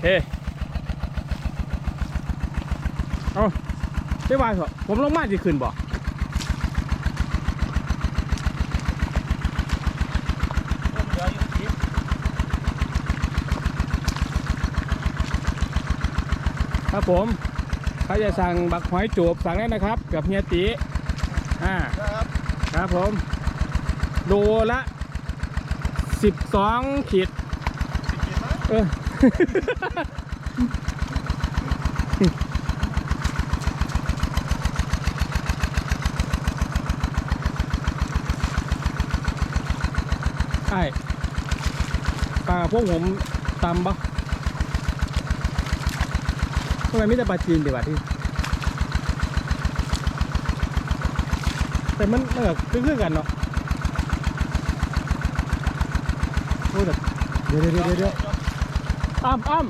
เคเอาได้วายเถอะผมลงมาจะขึ้นบ่เดี๋ยวอยู่ที่ครับผมใครจะสั่งบักหอยจูบสั่งได้นะครับ กับเฮียตีอ่าครับครับผมโลละสิบเจ็ดมั้งเออ ใช่ปลาพวกผมตำปะทำไมไม่แต่ปลาจีนดีกว่าที่ แต่มันมันก็คือๆกันเนาะโอ้แต่เดี๋ยวเดี๋ยวเดี๋ยว เดี๋ยวอ้ำอ้ำ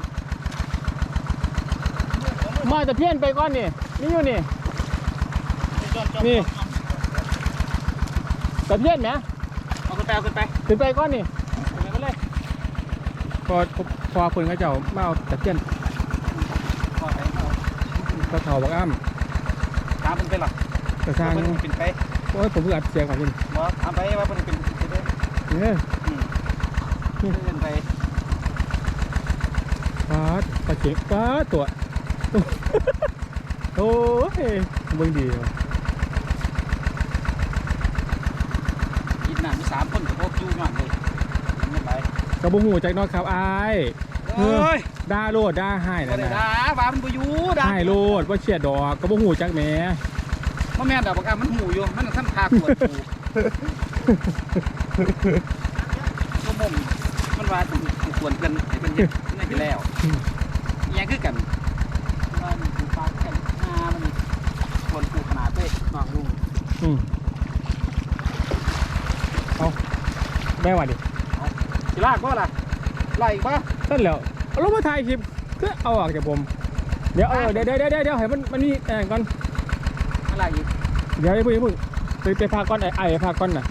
มาแต่เพี้ยนไปก่อนนี่นี่อยู่นี่นี่แต่เพี้ยนไหมเอาขึ้นไปเอาขึ้นไปขึ้นไปก่อนนี่เอาขึ้นไปเลยพอพอคนเขาเจ้ามาเอาแต่เพี้ยนพอไปเอาก็เขาบอกอ้ำตามมันไปหรอกกระช่างมันเป็นไปโอ้ยผมเพิ่งอัดเสียงของพี่บ่ตามไปว่ามันเป็นไปได้เนี่ยอืมเป็นไป ปลาปลาเจ๋งปลาตัว โอ้ยเบิ่งดีว่ะกินน้ำมีสามคนกับพวกยู่งานเลยไม่ไปกระบุงหูจากนอกครับอายเอ้ยด่าโลดด่าให้บ่นะนะด่าว่ามันบ่อยู่ด่าให้โลดว่าเชียดดอกกระบุงหูจากแม่บ่อแม่ดอกบักอะมันหูอยู่มันทำทาขวดหูก็มุม ว่าต้องควรกันให้เป็นเฮ็ดนี่คือแล้วอีหยังคือกันว่ามันคือปลากันหน้ามันควรกูขนาดเด้น้องลุงอืมเอาแม่ว่าดิสิลากบ่ล่ะไล่อีกบ่นั่นแหล้วเอาลงมาถ่ายคลิปก็เอาออกจากผม เดี๋ยวเออเดี๋ยวเดี๋ยวเดี๋ยวเดี๋ยวให้มันมันมีแอนก่อนอะไรอีกเดี๋ยวอย่าเพิ่งอย่าเพิ่งไปไปพาก่อนไอ้ไอ้พาก่อนน่ะ